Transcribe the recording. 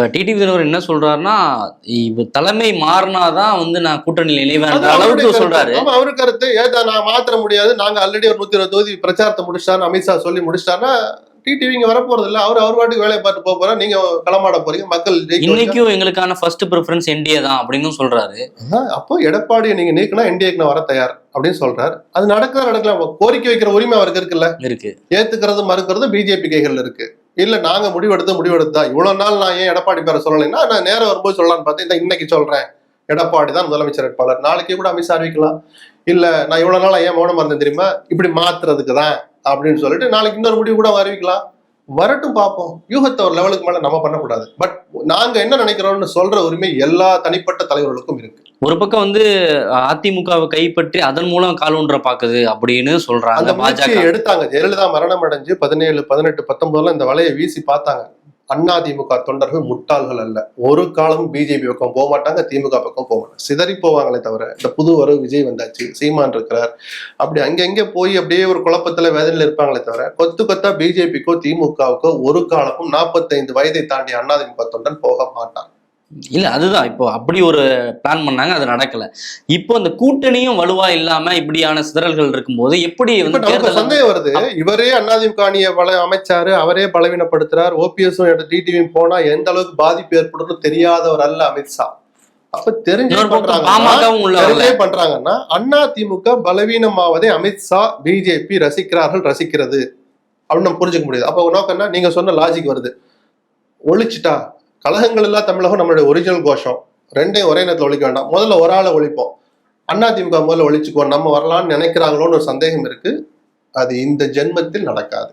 இப்ப டிடிவி தினகரன் என்ன சொல்றாருன்னா இப்ப தலைமை மாறினாதான் வந்து நான் கூட்டணியில் அவருடைய அளவுக்கு. சொல்றாரு. அவரு கருத்து. ஏதா நான் மாத்திர முடியாது நாங்க ஆல்ரெடி ஒரு நூத்தி இருபது தொகுதி பிரச்சாரத்தை முடிச்சிட்டாரு அமித்ஷா சொல்லி முடிச்சிட்டாருன்னா டிடிவி இங்க வரப்போறது இல்ல அவர் அவர் வாட்டுக்கு வேலையை பார்த்து போக போறா நீங்க களமாட போறீங்க மக்கள் இன்னைக்கும் எங்களுக்கான ஃபர்ஸ்ட் ப்ரிஃபரன்ஸ் என்டிஏ தான் அப்படின்னு சொல்றாரு. அப்போ எடப்பாடியை நீங்க நீக்கினா என்டிஏக்கு நான் வர தயார் அப்படின்னு சொல்றாரு. அது நடக்க நடக்கலாம் கோரிக்கை வைக்கிற உரிமை அவருக்கு இருக்குல்ல? இருக்கு. ஏத்துக்கிறது மறுக்கிறது பிஜேபி கைகள்ல இருக்கு. இல்ல நாங்க முடிவெடுத்து முடிவெடுத்தா இவ்வளவு நாள் நான் ஏன் எடப்பாடி பேரை சொல்லலைன்னா நான் நேரம் வரும்போது சொல்லலாம்னு பார்த்தேன். இன்னைக்கு சொல்றேன். எடப்பாடி தான் முதலமைச்சர் வேட்பாளர். நாளைக்கே கூட அமித்ஷா அறிவிக்கலாம். இல்ல நான் இவ்வளவு நாளா ஏன் மௌனமா இருந்தேன் தெரியுமா? இப்படி மாத்துறதுக்கு தான் அப்படின்னு சொல்லிட்டு நாளைக்கு இன்னொரு முடிவு கூட அறிவிக்கலாம். வரட்டும் பார்ப்போம் யூகத்தை ஒரு லெவலுக்கு மேல நம்ம பண்ணக்கூடாது. பட் நாங்க என்ன நினைக்கிறோம்னு சொல்ற உரிமை எல்லா தனிப்பட்ட தலைவர்களுக்கும் இருக்கு. ஒரு பக்கம் வந்து அதிமுகவை கைப்பற்றி அதன் மூலம் கால் ஊன்ற பாக்குது அப்படின்னு சொல்றாங்க எடுத்தாங்க. ஜெயலலிதா மரணம் அடைஞ்சு பதினேழு பதினெட்டு பத்தொன்பதுல இந்த வலையை வீசி பார்த்தாங்க. அதிமுக தொண்டர்கள் முட்டாள்கள் அல்ல. ஒரு காலமும் பிஜேபி பக்கம் போக மாட்டாங்க திமுக பக்கம் போக மாட்டாங்க. சிதறி போவாங்களே தவிர இந்த புது வரவு விஜய் வந்தாச்சு சீமான் இருக்கிறார் அப்படி அங்கங்க போய் அப்படியே ஒரு குழப்பத்துல வேதனையில் இருப்பாங்களே தவிர கொத்து கொத்தா பிஜேபிக்கோ திமுகவுக்கோ ஒரு காலமும் நாற்பத்தைந்து வயதை தாண்டி அதிமுக தொண்டன் போக மாட்டான் இல்ல அதுதான். இப்போ அப்படி ஒரு பிளான் பண்ணாங்க அது நடக்கல. இப்போ அந்த கூட்டணியும் வலுவா இல்லாம இப்படியான சிதறல்கள் இருக்கும்போது எப்படி வந்து சந்தேகம் வருது. இவரே அதிமுக அணியை பல அமைச்சாரு அவரே பலவீனப்படுத்துறார் ஓபிஎஸும் டிடிவியும் போனா எந்த அளவுக்கு பாதிப்பு ஏற்படும்னு தெரியாதவர் அல்ல அமித்ஷா அப்ப தெரிஞ்சே பக்கம் பண்றாங்கன்னா அண்ணா திமுக பலவீனமாவதை அமித்ஷா பிஜேபி ரசிக்கிறார்கள் ரசிக்கிறது. அப்படின்னு நம்ம புரிஞ்சுக்க முடியுது. அப்ப நோக்கம் என்ன நீங்க சொன்ன லாஜிக் வருது. ஒழிச்சிட்டா கழகங்கள் எல்லாம் தமிழகம் நம்மளுடைய ஒரிஜினல் கோஷம். ரெண்டையும் ஒரே நேரத்தில் ஒழிக்க வேண்டாம். முதல்ல ஒரு ஆளை ஒழிப்போம். அண்ணா திமுக முதல்ல ஒழிச்சுக்குவோம். நம்ம வரலாம்னு நினைக்கிறாங்களோன்னு ஒரு சந்தேகம் இருக்கு. அது இந்த ஜென்மத்தில் நடக்காது.